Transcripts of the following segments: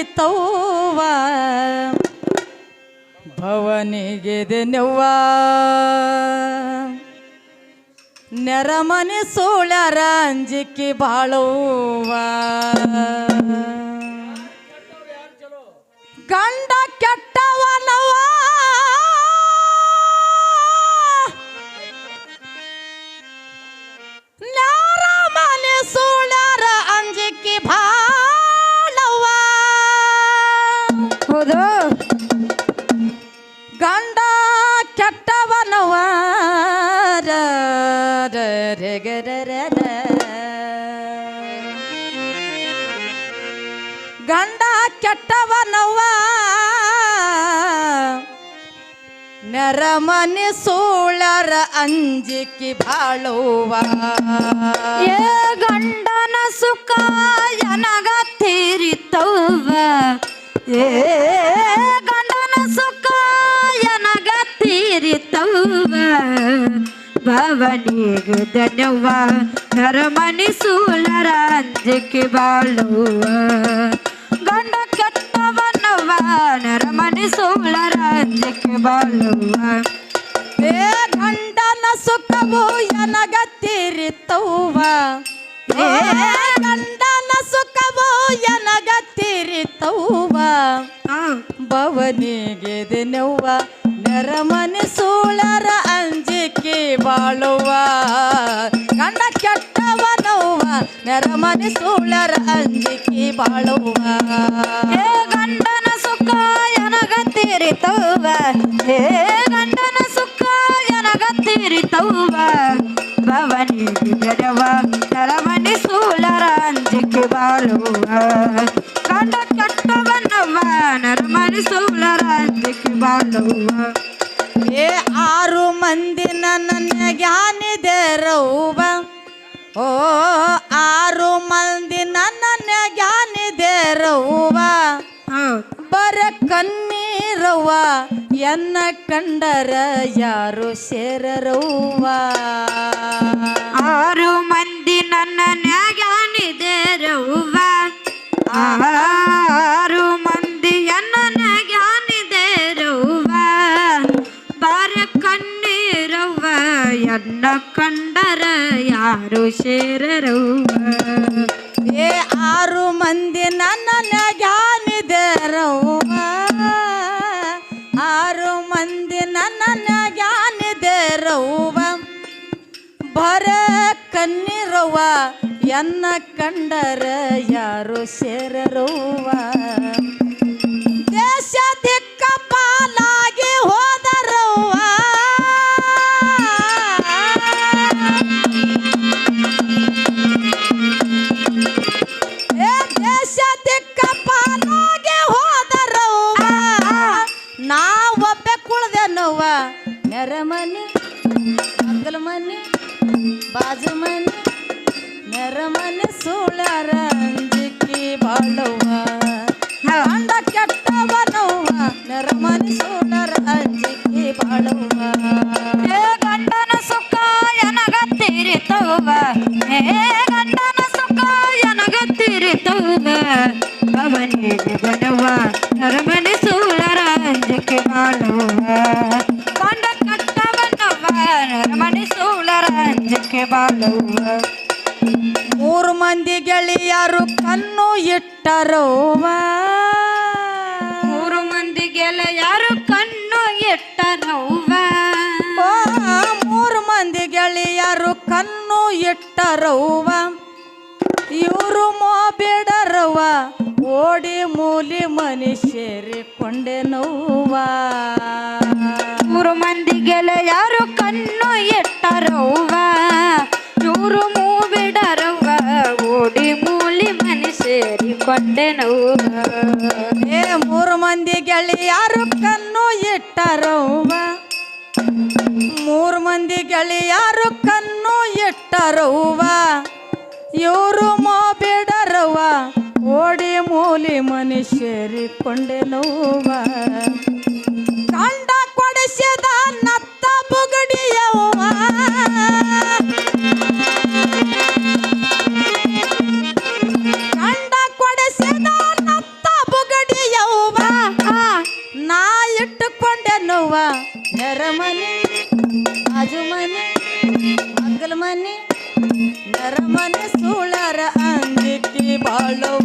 ತೆರಿತವ್ವ ಭವನಿಗೆ ನೆವ್ವ. ನೆರಮನೆ ಸೋಳ್ಯಾರ ಅಂಜಿಕೆ ಬಾಳವ್ವ ಗಂಡ ರ, ರೆ, ಗ, ರ, ರ, ರ. ಗಂಡ ಕೆಟ್ಟವನವ ನೆರಮನೆ ಸೋಳರ ಅಂಜಿಕೆ ಬಾಳುವ ಏ ಗಂಡನ ಸುಖ ಎನಗ ತೀರಿತವ್ವ ಏ ಭವನಿಗೆ ಧನ್ಯವ್ವ. ನರಮನಿ ಸೂಳರ ಅಂಜಿಕೆ ಬಾಳುವ. ಗಂಡ ಕೆಟ್ಟವನವ್ವ ನರಮನಿ ಸೂಳರ ಅಂಜಿಕೆ ಬಾಳುವ. ಏ ಗಂಡನ ಸುಖವು ಎನಗ ತೀರಿತವ್ವ ಏ ಗಂಡನ ಸುಖವು ಎನಗ ತೀರಿತವ್ವ ಆ ಭವನಿಗೆ ದಿನವ್ವ ನೆರಮನೆ ಸೋಳರ ಅಂಜಿಕೆ ಬಾಳುವ ಗಂಡ ಕೆಟ್ಟವನವ್ವ ನೆರಮನೆ ಸೋಳರ ಅಂಜಿಕೆ ಬಾಳುವ. ಹೇ ಗಂಡನ ಸುಖ ಎನಗ ತೀರಿತವ್ವ ಹೇ ಗಂಡನ ಸುಖ ಎನಗ ತೀರಿತವ್ವ ಭವನಿ ಆರು ಮಂದಿ ನನ್ನ ಜ್ಞಾನಿದೇರವ್ವ ಬರ ಕಣ್ಣೀರವ್ವ ಎನ್ನ ಕಂಡರ ಯಾರು ಸೇರರವ್ವ? ಯಾರು ಶೇರರು ಏ, ಆರು ಮಂದಿ ನನ್ನ ಜ್ಞಾನಿದೇರವ್ವ ಆರು ಮಂದಿ ನನ್ನ ಜ್ಞಾನಿದೇರವ್ವ ಬರ ಕಣ್ಣೀರವ್ವ, ಎನ್ನ ಕಂಡರ ಯಾರು ಸೇರರವ್ವ ದೇಶ ನರಮನೆ ಸೂಳರ ಅಂಜಿಕೆ ಕೊಂಡ ಗಂಡ ಕಟ್ಟವನವ್ವ ನರಮನೆ ಸೂಳರ ಅಂಜಿಕೆ ಬಾಳುವ. ಮೂರು ಮಂದಿ ಗೆಳೆಯರು ಕಣ್ಣು ಇಟ್ಟರವ್ವ ಮೂರು ಮಂದಿ ಗೆಳೆಯರು ಕಣ್ಣು ಓ, ಮೂರು ಮಂದಿ ಗೆಳೆಯರು ಕಣ್ಣು ಇಟ್ಟರವ್ವ ಇವರು ಮೋಬೇಡರವ್ವ ಓಡಿ ಮೂಲಿ ಮನುಷ್ಯರಿ ಕೊಂಡೆ ನೋವ. ಮೂರು ಮಂದಿ ಯಾರು ಕಣ್ಣು ಎಟ್ಟರವ್ವ ನೂರು ಮೂಬಿಡರವ್ವ. ಓಡಿ ಮೂಲಿ ಮನುಷ್ಯರಿ ಕೊಂಡೆ ನೋವ. ಏ ಮೂರು ಮಂದಿ ಗೆಳೆಯರು ಕಣ್ಣು ಎಟ್ಟರವ್ವ ಮೂರು ಮಂದಿ ಗೆಳೆಯರು ಕಣ್ಣು ಎಟ್ಟರವ್ವ ಇವರು ಓಡಿ ಮೂಲಿ ಮನುಷ್ಯರಿ ಕೊಂಡೆ ನೋವ. ಕಂಡ ಕೊಡಿಸಿದ ನತ್ತ ಬುಗಡಿಯವ ಕಂಡ ಕೊಡಿಸಿದ ನತ್ತ ಬುಗಡಿಯವ ನಾ ಇಟ್ಟುಕೊಂಡೆ ನೋವ. ನೆರಮನೆ ಆಜು ಮನೆ ಮನಿ ಮನೆ ನರಮನೆ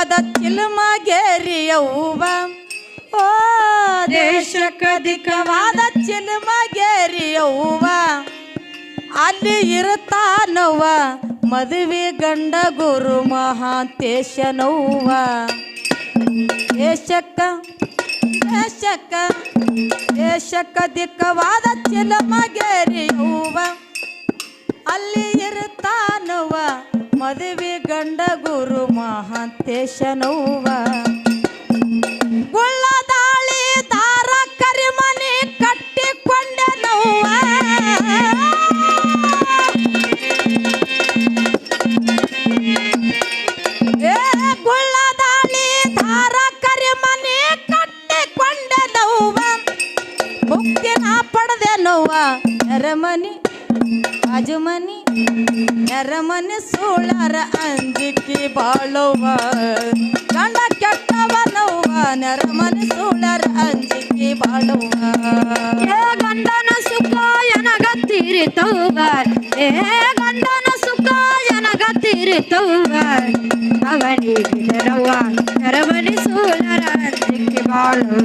ಅಂಜಿಕೆ ಚಿಲುಮಗೇರಿಯವ್ವ. ಓ ದಿಕ್ಕವಾದ ಚಿಲುಮಗೇರಿಯವ್ವ. ಅಲ್ಲಿ ಇರುತ್ತಾನವ್ವ, ಮದುವೆ ಗಂಡ ಗುರು ಮಹಾಂತೇಶನವ್ವ. ದೇಶಕ್ಕ ದೇಶಕ್ಕ ದೇಶಕ್ಕ ದಿಕ್ಕವಾದ ಚಿಲುಮಗೇರಿಯವ್ವ. ಅಲ್ಲಿ ಇರುತ್ತಾನವ್ವ ಮದುವೆ ಗಂಡ ಗುರು ಮಹಾಂತೇಶನವ್ವ ಗುಳ್ಳದಾಳಿ ನೆರಮನಿ ಸುಳರ ಅಂಜಿಕೆ ಬಾಳುವ, ಗಂಡ ಕೆಟ್ಟವನವ್ವ ನೆರಮನಿ ಸುಳರ ಅಂಜಿಕೆ ಬಾಳುವ. ಏ ಗಂಡನ ಸುಖ ಎನಗ ತೀರಿತವ್ವ, ಏ ಗಂಡನ ಸುಖ ಎನಗ ತೀರಿತವ್ವ. ಅವನಿಗೆ ನರವ್ವ ನರಮನಿ ಸೂಳರ ಅಂಜಿಕೆ ಬಾಳುವ.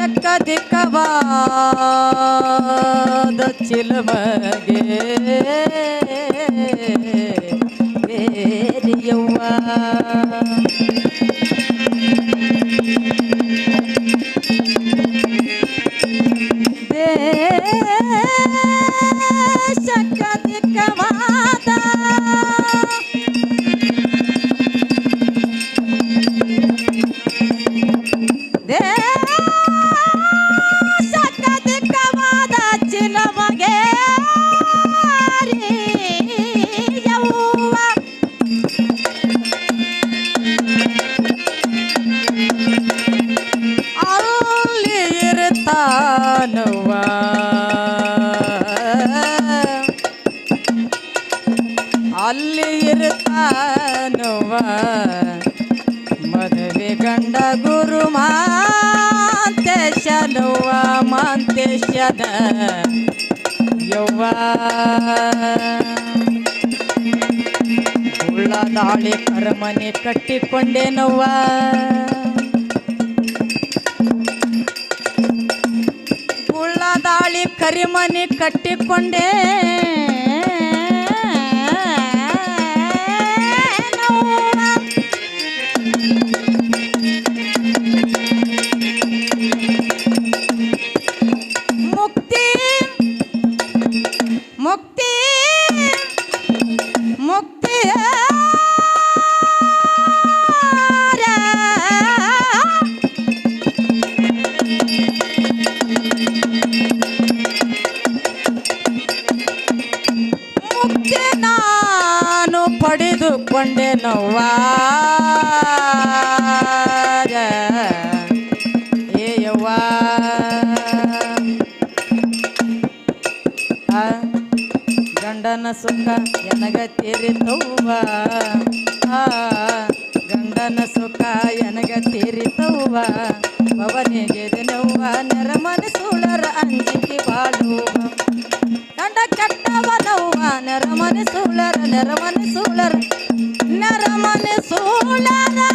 ದೇಶಕ್ಕ ದಿಕ್ಕವಾದ ಚಿಲಮಗೆ ಗಂಡ ಗುರು ಮಾಂತೇಶನುವ ಮಾಂತೇಶನ ಯವ್ವ ಉಳ್ಳದಾಳಿ ಕರಮನೆ ಕಟ್ಟಿಕೊಂಡೇನವ್ವ. ಉಳ್ಳದಾಳಿ ಕರಿಮನೆ ಕಟ್ಟಿಕೊಂಡೇ ಗಂಡನ ಸುಖ ಎನಗ ತೀರಿತವ್ವ? ಗಂಡನ ಸುಖ ಎನಗ ತೀರಿತವ್ವ? ಪವನಿಗೆ ದಿನವ್ವ ನೆರಮನ ಸುಳರ ಅಂಜಿಕೆ ಬಾಳುವ. ಗಂಡ ಕೆಟ್ಟವನವ್ವ ನೆರಮನ ಸುಳರ ನೆರಮನ ಸುಳರ sola da